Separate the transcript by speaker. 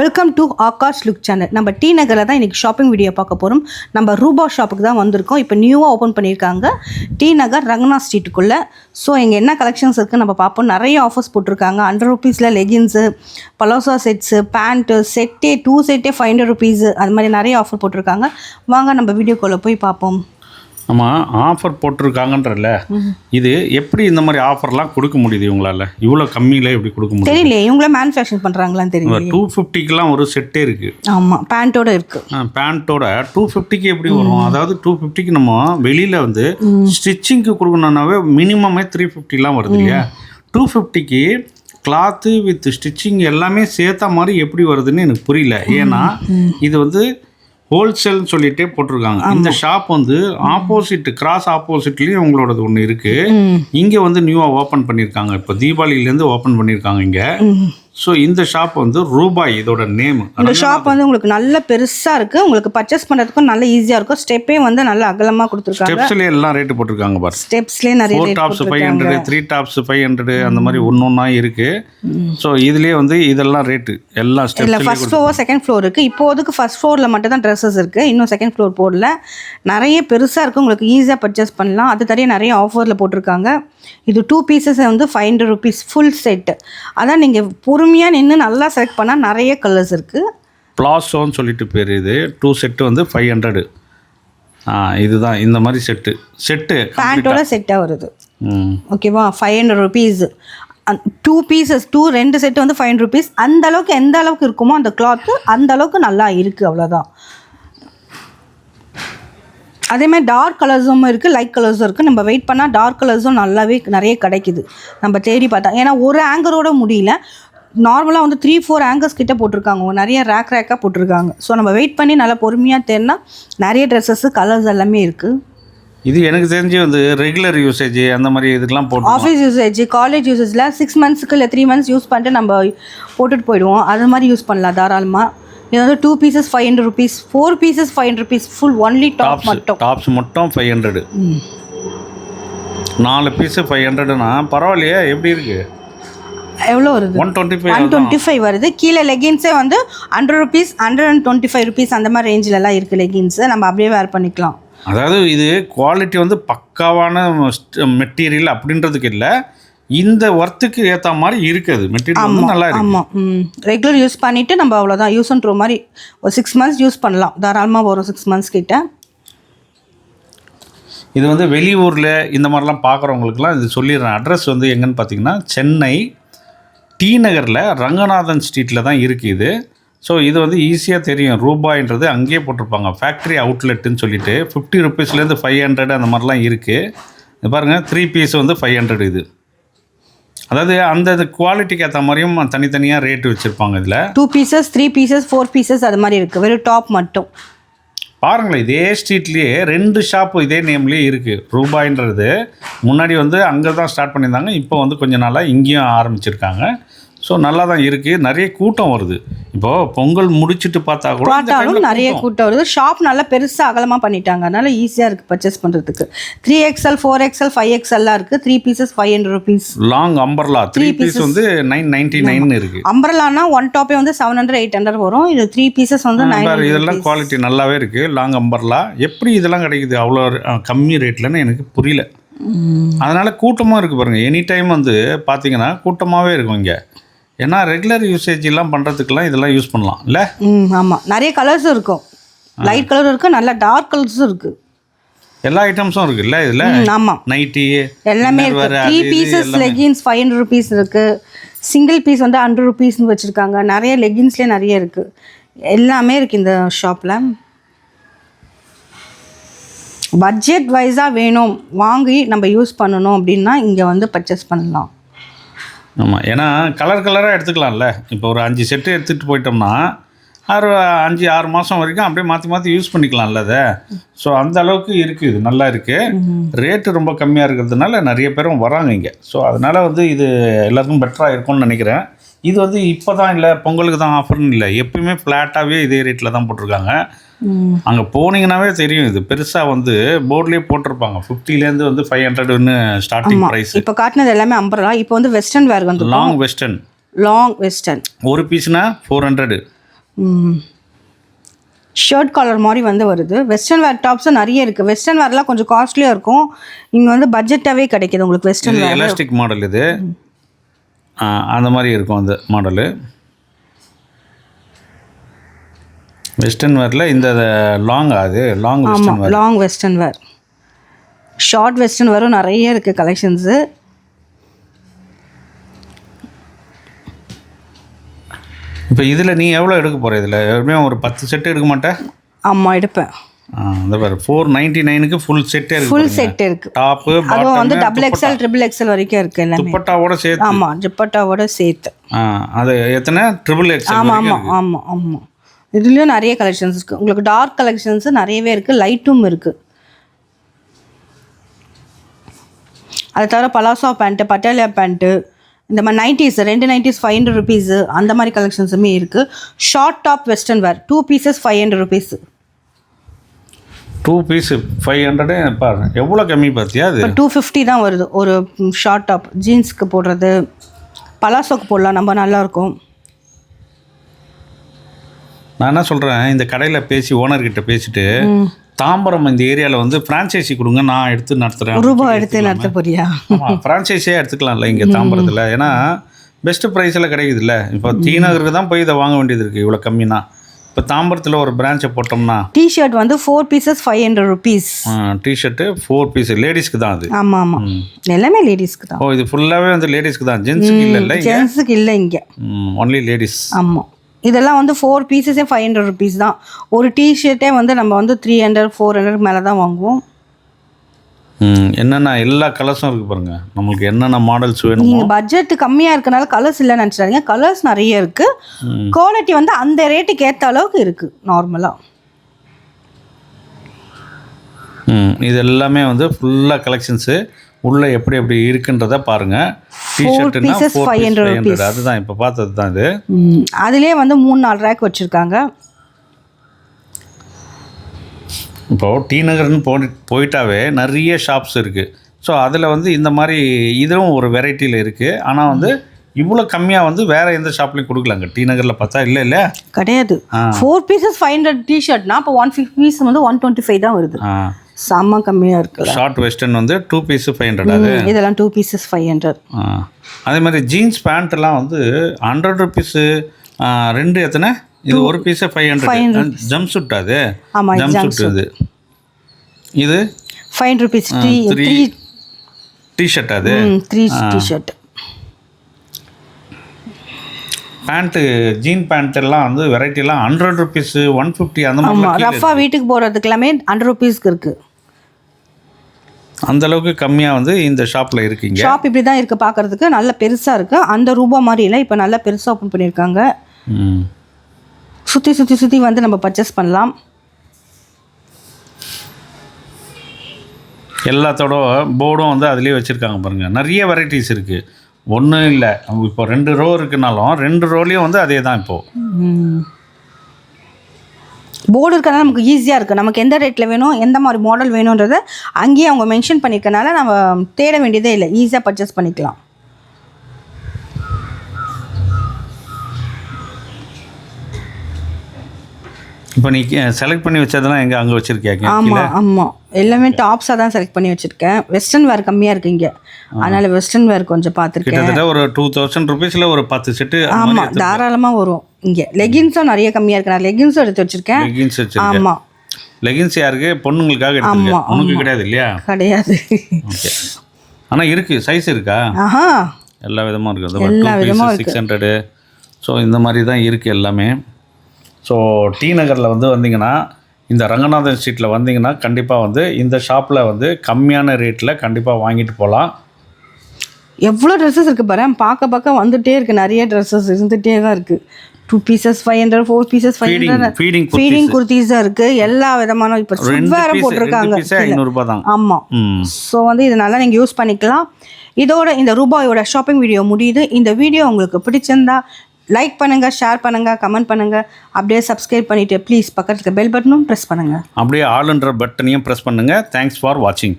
Speaker 1: welcome to Akash look channel நம்ம T நகரில் தான் இன்றைக்கி ஷாப்பிங் வீடியோ பார்க்க போகிறோம் நம்ம ரூபா ஷாப்புக்கு தான் வந்திருக்கோம் இப்போ நியூவாக ஓப்பன் பண்ணியிருக்காங்க டி நகர் ரங்கனா ஸ்ட்ரீட்டுக்குள்ளே ஸோ இங்கே என்ன கலெக்ஷன்ஸ் இருக்குது நம்ம பார்ப்போம் நிறைய ஆஃபர்ஸ் போட்டிருக்காங்க ஹண்ட்ரட் ருபீஸில் லெகின்ஸு பலோசா செட்ஸு பேண்ட்டு செட்டே டூ செட்டே ஃபைவ் ஹண்ட்ரட் ருபீஸு அது மாதிரி நிறைய ஆஃபர் போட்டிருக்காங்க வாங்க நம்ம வீடியோக்குள்ளே போய் பார்ப்போம் நம்ம
Speaker 2: ஆஃபர் போட்டிருக்காங்கன்றல இது எப்படி இந்த மாதிரி ஆஃபர்லாம் கொடுக்க முடியுது இவங்களால இவ்வளோ கம்மியில் எப்படி கொடுக்க முடியும் தெரியல
Speaker 1: இவங்கள மேனுஃபேக்சர் பண்ணுறாங்களான்னு தெரியல டூ
Speaker 2: ஃபிஃப்டிக்கெலாம் ஒரு செட்டே இருக்குது ஆமாம்
Speaker 1: பேண்ட்டோட இருக்குது பேண்ட்டோட டூ
Speaker 2: ஃபிஃப்டிக்கு எப்படி வரும் அதாவது டூ ஃபிஃப்டிக்கு நம்ம வெளியில் வந்து ஸ்டிச்சிங்க்கு கொடுக்கணுன்னாவே மினிமமே த்ரீ ஃபிஃப்டிலாம் வருது இல்லையா டூ ஃபிஃப்டிக்கு கிளாத்து வித் ஸ்டிச்சிங் எல்லாமே சேர்த்த மாதிரி எப்படி வருதுன்னு எனக்கு புரியல ஏன்னா இது வந்து ஹோல்சேல்னு சொல்லிட்டே போட்டிருக்காங்க இந்த ஷாப் வந்து ஆப்போசிட் கிராஸ் ஆப்போசிட்லயும் உங்களோடது ஒன்று இருக்கு இங்க வந்து நியூவா ஓபன் பண்ணியிருக்காங்க இப்போ தீபாவளியிலேருந்து ஓபன் பண்ணியிருக்காங்க இங்க ஸோ இந்த ஷாப் வந்து ரூபாய்
Speaker 1: இதோட நேம் இந்த ஷாப் வந்து உங்களுக்கு நல்ல பெருசாக இருக்குது உங்களுக்கு பர்ச்சேஸ் பண்ணுறதுக்கும் நல்ல ஈஸியாக இருக்கும் ஸ்டெப்பே வந்து நல்ல அகலமாக
Speaker 2: கொடுத்துருக்காங்க ஸ்டெப்ஸ்லேயே எல்லாம் ரேட்டு போட்டிருக்காங்க பாரு ஸ்டெப்ஸ்லேயே நிறைய four tops five hundred three tops five hundred அந்த மாதிரி ஒன்று ஒன்றா இருக்குது ஸோ இதுலேயே வந்து இதெல்லாம்
Speaker 1: ரேட்டு எல்லாம் ஸ்டெப் இல்லை ஃபஸ்ட் ஃப்ளோர் செகண்ட் ஃப்ளோர் இருக்குது இப்போதுக்கு ஃபஸ்ட் ஃப்ளோரில் மட்டும் தான் ட்ரெஸ்ஸஸ் இருக்குது இன்னும் செகண்ட் ஃப்ளோர் போடல நிறைய பெருசாக இருக்குது உங்களுக்கு ஈஸியாக பர்ச்சேஸ் பண்ணலாம் அது தனியாக நிறைய ஆஃபரில் போட்டிருக்காங்க இது டூ பீசஸ் வந்து five hundred rupees full set அதான் நீங்கள் பொறு பொறுமையாக நின்று நல்லா செலக்ட் பண்ணால் நிறைய
Speaker 2: கலர்ஸ் இருக்குது பிளாசோன்னு சொல்லிட்டு பேர் இது டூ செட்டு வந்து ஃபைவ் ஹண்ட்ரடு இதுதான் இந்த
Speaker 1: மாதிரி செட்டு செட்டு பேண்ட்டோட செட்டாக வருது ஓகேவா five hundred rupees two pieces two ரெண்டு செட்டு வந்து ஃபைவ் ஹண்ட்ரட் ருபீஸ் அந்த அளவுக்கு எந்த அளவுக்கு இருக்குமோ அந்த கிளாத்து அந்த அளவுக்கு நல்லா இருக்குது அவ்வளோதான் அதே மாதிரி டார்க் கலர்ஸும் இருக்குது லைட் கலர்ஸும் இருக்குது நம்ம வெயிட் பண்ணால் டார்க் கலர்ஸும் நல்லாவே நிறைய கிடைக்குது நம்ம தேடி பார்த்தா ஏன்னா ஒரு ஆங்கரோட முடியல நார்மலாக வந்து த்ரீ ஃபோர் ஆங்கர்ஸ் கிட்டே போட்டிருக்காங்க நிறைய ரேக் ரேக்காக போட்டிருக்காங்க ஸோ நம்ம வெயிட் பண்ணி நல்லா பொறுமையாக தேர்னா நிறைய ட்ரெஸ்ஸஸ் கலர்ஸ் எல்லாமே இருக்குது
Speaker 2: இது எனக்கு தெரிஞ்சு வந்து ரெகுலர் யூசேஜ் அந்த மாதிரி இதுக்கெலாம் போட்டு ஆஃபீஸ்
Speaker 1: யூசேஜ் காலேஜ் யூசேஜில் சிக்ஸ் மந்த்ஸ்க்கு இல்லை த்ரீ மந்த்ஸ் யூஸ் பண்ணிட்டு நம்ம போட்டுட்டு போயிடுவோம் அது மாதிரி யூஸ் பண்ணலாம் தாராளமாக இது வந்து two pieces five hundred rupees four pieces five hundred rupees full only top
Speaker 2: மட்டும் டாப்ஸ் மட்டும் ஃபைவ் ஹண்ட்ரடு நாலு பீஸு ஃபைவ் ஹண்ட்ரடுனா பரவாயில்லையே எப்படி இருக்குது
Speaker 1: எவ்வளோ வருது one twenty five one twenty five வருது கீழே லெகின்ஸே வந்து hundred rupees hundred and twenty five rupees அந்த மாதிரி ரேஞ்சிலலாம் இருக்குது லெகின்ஸு நம்ம அப்படியே வேர் பண்ணிக்கலாம்
Speaker 2: அதாவது இது குவாலிட்டி வந்து பக்காவான மெட்டீரியல் அப்படின்றதுக்கு இல்லை இந்த ஒர்த்துக்கு ஏற்ற மாதிரி இருக்குது மெட்டீரியல் வந்து
Speaker 1: நல்லா இருக்கு ஆமாம் ரெகுலர் யூஸ் பண்ணிவிட்டு நம்ம அவ்வளோதான் யூஸ் பண்ணுற மாதிரி ஒரு சிக்ஸ் மந்த்ஸ் யூஸ் பண்ணலாம் தாராளமாக வரும் சிக்ஸ் மந்த்ஸ்
Speaker 2: கிட்ட இது வந்து வெளியூரில் இந்த மாதிரிலாம் பார்க்குறவங்களுக்குலாம் இது சொல்லிடுறேன் அட்ரஸ் வந்து எங்கன்னு பார்த்தீங்கன்னா சென்னை டி நகரில் ரங்கநாதன் ஸ்ட்ரீட்டில் தான் இருக்குது இது ஸோ இது வந்து ஈஸியாக தெரியும் ரூபாய்ன்றது அங்கேயே போட்டிருப்பாங்க ஃபேக்ட்ரி அவுட்லெட்டுன்னு சொல்லிட்டு ஃபிஃப்டி ருப்பீஸ்லேருந்து ஃபைவ் ஹண்ட்ரட் அந்த மாதிரிலாம் இருக்குது இது பாருங்கள் த்ரீ பீஸ் வந்து ஃபைவ் ஹண்ட்ரட் இது அதாவது அந்த இது குவாலிட்டிக்கு ஏற்ற மாதிரியும் தனித்தனியாக ரேட்டு வச்சுருப்பாங்க இதில் two pieces
Speaker 1: three pieces four pieces அது மாதிரி இருக்குது வெறும் டாப் மட்டும் பாருங்களேன்
Speaker 2: இதே ஸ்ட்ரீட்லேயே ரெண்டு ஷாப்பு இதே நேம்லேயே இருக்குது ரூபாய்ன்றது முன்னாடி வந்து அங்கே தான் ஸ்டார்ட் பண்ணியிருந்தாங்க இப்போ வந்து கொஞ்ச நாளாக இங்கேயும் ஆரம்பிச்சிருக்காங்க ஸோ நல்லா தான் இருக்குது நிறைய கூட்டம் வருது இப்போது பொங்கல் முடிச்சுட்டு பார்த்தா கூட பார்த்தாலும் நிறைய கூட்டம்
Speaker 1: வருது ஷாப் நல்லா பெருசாக அகலமாக பண்ணிட்டாங்க அதனால் ஈஸியாக இருக்குது பர்ச்சேஸ் பண்ணுறதுக்கு three XL four XL five எக்ஸ்எல்லாம் இருக்குது three pieces five hundred rupees long umbrella
Speaker 2: three piece வந்து நைன் நைன்டி நைன்
Speaker 1: இருக்குது அம்பர்லானா ஒன் டாப்பே வந்து செவன் ஹண்ட்ரட் எயிட் ஹண்ட்ரட் வரும் இது த்ரீ பீசஸ் வந்து நைன்
Speaker 2: இதெல்லாம் குவாலிட்டி நல்லாவே இருக்குது லாங் அம்பர்லா எப்படி இதெல்லாம் கிடைக்குது அவ்வளோ கம்மி ரேட்லன்னு எனக்கு புரியல அதனால் கூட்டமாக இருக்குது பாருங்கள் எனி டைம் வந்து பார்த்தீங்கன்னா கூட்டமாகவே இருக்கும் இங்கே ஏன்னா ரெகுலர் எல்லாம் பண்றதுக்கெல்லாம் இதெல்லாம் யூஸ் பண்ணலாம் இல்லை
Speaker 1: ம் ஆமாம் நிறைய கலர்ஸும் இருக்கும் லைட் கலரும் இருக்கு நல்ல டார்க் கலர்ஸும் இருக்குது
Speaker 2: எல்லா ஐட்டம்ஸும் இருக்கு இல்ல இதில் ஆமாம் நைட்டி எல்லாமே
Speaker 1: இருக்குது three pieces leggings five hundred இருக்கு இருக்குது சிங்கிள் பீஸ் வந்து ஹண்ட்ரட் ருபீஸ்னு வச்சுருக்காங்க நிறைய லெகின்ஸ்லேயே நிறைய இருக்குது எல்லாமே இருக்குது இந்த ஷாப்பில் பட்ஜெட் வைஸாக வேணும் வாங்கி நம்ம யூஸ் பண்ணணும் அப்படின்னா இங்கே வந்து பர்ச்சேஸ்
Speaker 2: பண்ணலாம் ஆமாம் ஏன்னா கலர் கலராக எடுத்துக்கலாம்ல இப்போ ஒரு அஞ்சு செட்டு எடுத்துகிட்டு போயிட்டோம்னா ஆறு அஞ்சு ஆறு மாதம் வரைக்கும் அப்படியே மாற்றி மாற்றி யூஸ் பண்ணிக்கலாம்ல அதை ஸோ அந்த அளவுக்கு இருக்குது இது நல்லா இருக்குது ரேட்டு ரொம்ப கம்மியாக இருக்கிறதுனால நிறைய பேரும் வராங்க இங்கே ஸோ அதனால் வந்து இது எல்லாருக்கும் பெட்டராக இருக்கும்னு நினைக்கிறேன் இது வந்து இப்போ தான் இல்லை பொங்கலுக்கு தான் ஆஃபர்னு இல்லை எப்பயுமே ஃப்ளாட்டாகவே இதே ரேட்டில் தான் போட்டிருக்காங்க அங்கே போனீங்கன்னாவே தெரியும் இது பெருசாக வந்து போர்ட்லேயே போட்டிருப்பாங்க ஃபிஃப்டிலேருந்து வந்து ஃபைவ் ஹண்ட்ரட்னு
Speaker 1: ஸ்டார்டிங் ப்ரைஸ் இப்போ காட்டினது எல்லாமே ஐம்பது ரூபா இப்போ வந்து வெஸ்டர்ன் வேர் வந்து லாங்
Speaker 2: வெஸ்டர்ன் லாங் வெஸ்டர்ன் ஒரு பீஸ்னா ஃபோர் ஹண்ட்ரடு
Speaker 1: ஷர்ட் காலர் மாதிரி வந்து வருது வெஸ்டர்ன் வேர் டாப்ஸும் நிறைய இருக்குது வெஸ்டர்ன் வேர்லாம் கொஞ்சம் காஸ்ட்லியாக இருக்கும் இங்கே வந்து பட்ஜெட்டாகவே கிடைக்கிது உங்களுக்கு
Speaker 2: வெஸ்டர்ன் எலாஸ்டிக் மாடல் இது அந்த மாதிரி இருக்கும் அந்த மாடலு வெஸ்டர்ன் வேரில் இந்த லாங் அது
Speaker 1: லாங் ஆமாம் long western wear short western வேரும் நிறைய இருக்குது கலெக்ஷன்ஸு இப்போ இதில் நீ எவ்வளோ எடுக்க போகிற இதில்
Speaker 2: எப்பவுமே ஒரு பத்து செட்டு எடுக்க மாட்டேன் ஆமாம் எடுப்பேன் அந்த பாரு ஃபோர்
Speaker 1: நைன்ட்டி நைனுக்கு ஃபுல் செட்டே இருக்கு ஃபுல் செட் இருக்கு டாப்பு அதுவும் வந்து டபுள் எக்ஸ்எல் ட்ரிபிள்
Speaker 2: எக்ஸ்எல் வரைக்கும் இருக்கு எல்லாமே துப்பட்டாவோட சேர்த்து
Speaker 1: ஆமாம் துப்பட்டாவோட சேர்த்து
Speaker 2: அது எத்தனை ட்ரிபிள் எக்ஸ்எல் ஆமாம் ஆமாம்
Speaker 1: ஆமாம் ஆமாம் இதுலேயும் நிறைய கலெக்ஷன்ஸ் இருக்குது உங்களுக்கு டார்க் கலெக்ஷன்ஸ் நிறையவே இருக்குது லைட்டும் இருக்குது அதை தவிர பலாசோ பேண்ட்டு பட்டாலியா பேண்ட்டு இந்த மாதிரி நைன்டிஸ் ரெண்டு நைன்டிஸ் ஃபைவ் ஹண்ட்ரட் ருபீஸு அந்த மாதிரி கலெக்ஷன்ஸுமே இருக்குது short top western wear two pieces five hundred rupees two piece
Speaker 2: five ஹண்ட்ரடே பாருங்க எவ்வளோ கம்மி
Speaker 1: பார்த்தியா அது டூ ஃபிஃப்டி தான் வருது ஒரு ஷார்ட் டாப் ஜீன்ஸுக்கு போடுறது பலாசோக்கு போடலாம் நம்ம நல்லாயிருக்கும்
Speaker 2: நான் என்ன சொல்கிறேன் இந்த கடையில் பேசி ஓனர்கிட்ட பேசிட்டு தாம்பரம் இந்த ஏரியாவில் வந்து ஃப்ரான்ச்சைசி கொடுங்க நான் எடுத்து நடத்துகிறேன் ரூபா எடுத்து நடத்த போறியா ஃப்ரான்ச்சைஸியாக எடுத்துக்கலாம்ல இங்கே தாம்பரத்தில் ஏன்னா பெஸ்ட்டு ப்ரைஸில் கிடைக்குதுல்ல இப்போ தீநகருக்கு தான் போய் இதை வாங்க வேண்டியது இருக்குது இவ்வளோ கம்மினா இப்போ தாம்பரத்தில் ஒரு பிரான்ச்சை போட்டோம்னா
Speaker 1: டிஷர்ட் வந்து four pieces five hundred rupees
Speaker 2: T-shirt four piece
Speaker 1: லேடிஸ்க்கு தான் அது ஆமாம் ஆமாம் எல்லாமே
Speaker 2: லேடிஸ்க்கு தான் ஓ இது ஃபுல்லாகவே வந்து லேடிஸ்க்கு தான் ஜென்ஸுக்கு இல்லை இல்லை ஜென்ஸுக்கு இல்லை இங்கே ஒன்லி லேடிஸ் ஆமாம் இதெல்லாம்
Speaker 1: வந்து ஃபோர் பீசஸே ஃபைவ் ஹண்ட்ரட் ருபீஸ் தான் ஒரு டிஷர்ட்டே வந்து நம்ம வந்து த்ரீ ஹண்ட்ரட் ஃபோர் ஹண்ட்ரட் மேலே தான் வாங்குவோம்
Speaker 2: என்னென்ன எல்லா கலர்ஸும் இருக்குது பாருங்கள் நம்மளுக்கு என்னென்ன மாடல்ஸ்
Speaker 1: வேணும் நீங்கள் பட்ஜெட் கம்மியாக இருக்கனால கலர்ஸ் இல்லைன்னு நினச்சிடாதீங்க கலர்ஸ் நிறைய இருக்குது குவாலிட்டி வந்து அந்த ரேட்டுக்கு ஏற்ற அளவுக்கு இருக்குது நார்மலாக
Speaker 2: இது எல்லாமே வந்து ஃபுல்லாக கலெக்ஷன்ஸு உள்ளே எப்படி எப்படி இருக்குன்றத பாருங்க டிஷர்ட்னா
Speaker 1: ஃபைவ் ஹண்ட்ரட் அதுதான் இப்போ பார்த்தது தான் இது அதுலேயே வந்து மூணு நாலு ரேக் வச்சுருக்காங்க
Speaker 2: இப்போது டி நகர்னு போ போயிட்டாவே நிறைய ஷாப்ஸ் இருக்குது ஸோ அதில் வந்து இந்த மாதிரி இதுவும் ஒரு வெரைட்டியில் இருக்குது ஆனால் வந்து இவ்வளோ கம்மியாக வந்து வேறு எந்த ஷாப்லையும் கொடுக்கலாங்க டி நகரில் பார்த்தா இல்லை இல்லை கிடையாது
Speaker 1: ஃபோர் பீசஸ் ஃபைவ் ஹண்ட்ரட் டிஷர்ட்னா இப்போ ஒன் ஃபிஃப்டி பீஸ் வந்து ஒன் டுவெண்ட்டி ஃபைவ் தான் வருது செம்ம கம்மியாக இருக்குல்ல ஷார்ட் வெஸ்டர்ன்
Speaker 2: வந்து டூ பீஸ் ஃபைவ் ஹண்ட்ரட் அது இதெல்லாம் டூ
Speaker 1: பீசஸ் ஃபைவ் ஹண்ட்ரட் அதே மாதிரி
Speaker 2: ஜீன்ஸ் பேண்ட்லாம் வந்து ஹண்ட்ரட் ருபீஸு ரெண்டு எத்தனை இது ஒரு பீஸே ஃபைவ் ஹண்ட்ரட் ஜம்ப் சுட் அது ஜம்ப் சூட் இது இது
Speaker 1: five hundred rupees three
Speaker 2: T shirt அது three T shirt pant jean pant எல்லாம் வந்து வெரைட்டிலாம் ஹண்ட்ரட்
Speaker 1: ருபீஸு ஒன் ஃபிஃப்டி அந்த மாதிரி ரஃபாக வீட்டுக்கு போகிறதுக்கு எல்லாமே ஹண்ட்ரட் ருபீஸ்க்கு இருக்குது
Speaker 2: அந்த அளவுக்கு கம்மியாக வந்து இந்த ஷாப்பில் இருக்கீங்க
Speaker 1: ஷாப் இப்படி தான் இருக்குது பார்க்குறதுக்கு நல்ல பெருசாக இருக்குது அந்த ரூபா மாதிரி இல்லை இப்போ நல்லா பெருசாக ஓப்பன் பண்ணியிருக்காங்க சுற்றி சுற்றி சுற்றி வந்து நம்ம பர்ச்சேஸ்
Speaker 2: பண்ணலாம் எல்லாத்தோட போர்டும் வந்து அதுலேயே வச்சுருக்காங்க பாருங்கள் நிறைய வெரைட்டிஸ் இருக்குது ஒன்றும் இல்லை இப்போ ரெண்டு ரோ இருக்குனாலும் ரெண்டு ரோலையும் வந்து அதே தான்
Speaker 1: இப்போது போர்டு இருக்கிறனால நமக்கு ஈஸியாக இருக்குது நமக்கு எந்த ரேட்டில் வேணும் எந்த மாதிரி மாடல் வேணுன்றதை அங்கேயே அவங்க மென்ஷன் பண்ணியிருக்கனால நம்ம தேட வேண்டியதே இல்லை ஈஸியாக
Speaker 2: பர்ச்சேஸ் பண்ணிக்கலாம் இப்போ
Speaker 1: நீ செலக்ட் பண்ணி வச்சதெல்லாம் எங்கே அங்கே வச்சுருக்கேன் ஆமாம் ஆமாம் எல்லாமே டாப்ஸாக தான் செலக்ட் பண்ணி வச்சுருக்கேன் வெஸ்டர்ன் வேர் கம்மியாக இருக்கு இங்கே அதனால் வெஸ்டர்ன் வேர் கொஞ்சம்
Speaker 2: பார்த்துருக்கேன் கிட்டத்தட்ட ஒரு டூ தௌசண்ட் ருபீஸில்
Speaker 1: ஒரு பத்து செட்டு ஆமாம் தாராளமாக வரும் இங்கே லெகின்ஸும் நிறைய கம்மியாக இருக்கு நான் லெகின்ஸும் எடுத்து வச்சுருக்கேன் லெகின்ஸ் ஆமாம்
Speaker 2: லெகின்ஸ் யாருக்கு பொண்ணுங்களுக்காக எடுத்துருக்கேன் உனக்கு கிடையாது இல்லையா கிடையாது ஆனால் இருக்குது சைஸ் இருக்கா ஆஹா எல்லா விதமாக இருக்குது எல்லா விதமாக சிக்ஸ் ஹண்ட்ரடு ஸோ இந்த மாதிரி தான் இருக்குது எல்லாமே ஸோ டி நகரில் வந்து வந்தீங்கன்னா இந்த ரங்கநாதன் ஸ்ட்ரீட்டில் வந்தீங்கன்னா கண்டிப்பாக வந்து இந்த ஷாப்பில் வந்து கம்மியான ரேட்டில் கண்டிப்பாக வாங்கிட்டு
Speaker 1: போகலாம் எவ்வளோ ட்ரெஸ்ஸஸ் இருக்குது பாரு பார்க்க பார்க்க வந்துகிட்டே இருக்குது நிறைய ட்ரெஸ்ஸஸ் இருந்துகிட்டே தான் இருக்குது two pieces five hundred four pieces five hundred feeding feeding kurtis தான் இருக்குது எல்லா விதமான இப்போ வேற போட்டிருக்காங்க ஆமாம் ஸோ வந்து இதனால நீங்கள் யூஸ் பண்ணிக்கலாம் இதோட இந்த ரூபாயோட ஷாப்பிங் வீடியோ முடியுது இந்த வீடியோ உங்களுக்கு பிடிச்சிருந்தா லைக் பண்ணுங்கள் ஷேர் பண்ணுங்கள் கமெண்ட் பண்ணுங்கள் அப்படியே சப்ஸ்கிரைப் பண்ணிவிட்டு ப்ளீஸ் பக்கத்தில் பெல் பட்டனும் ப்ரெஸ் பண்ணுங்கள் அப்படியே ஆளுன்ற
Speaker 2: பட்டனையும் ப்ரெஸ் பண்ணுங்கள் தேங்க்ஸ் ஃபார் வாட்சிங்